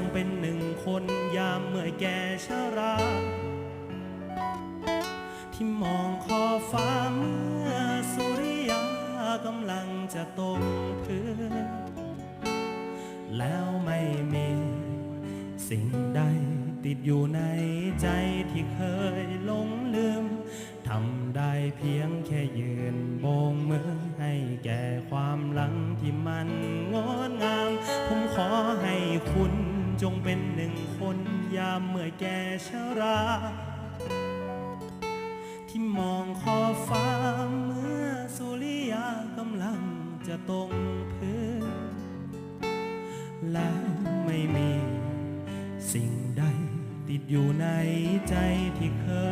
งเป็นหนึ่งคนยามเมื่อแก่ชรา ที่มองขอฟ้าเมื่อสุริยากำลังจะตกพื้นแล้วไม่มีสิ่งใดติดอยู่ในใจที่เคยหลงลืมทำได้เพียงแค่ยืนโบงมือให้แก่ความหลังที่มันงดงาม ผมขอให้คุณ จงเป็นหนึ่งคนยามเมื่อแก่ชรา ที่มองขอบฟ้าเมื่อสุริยากำลังจะตรงพื้น แล้วไม่มีสิ่งใดติดอยู่ในใจที่เคย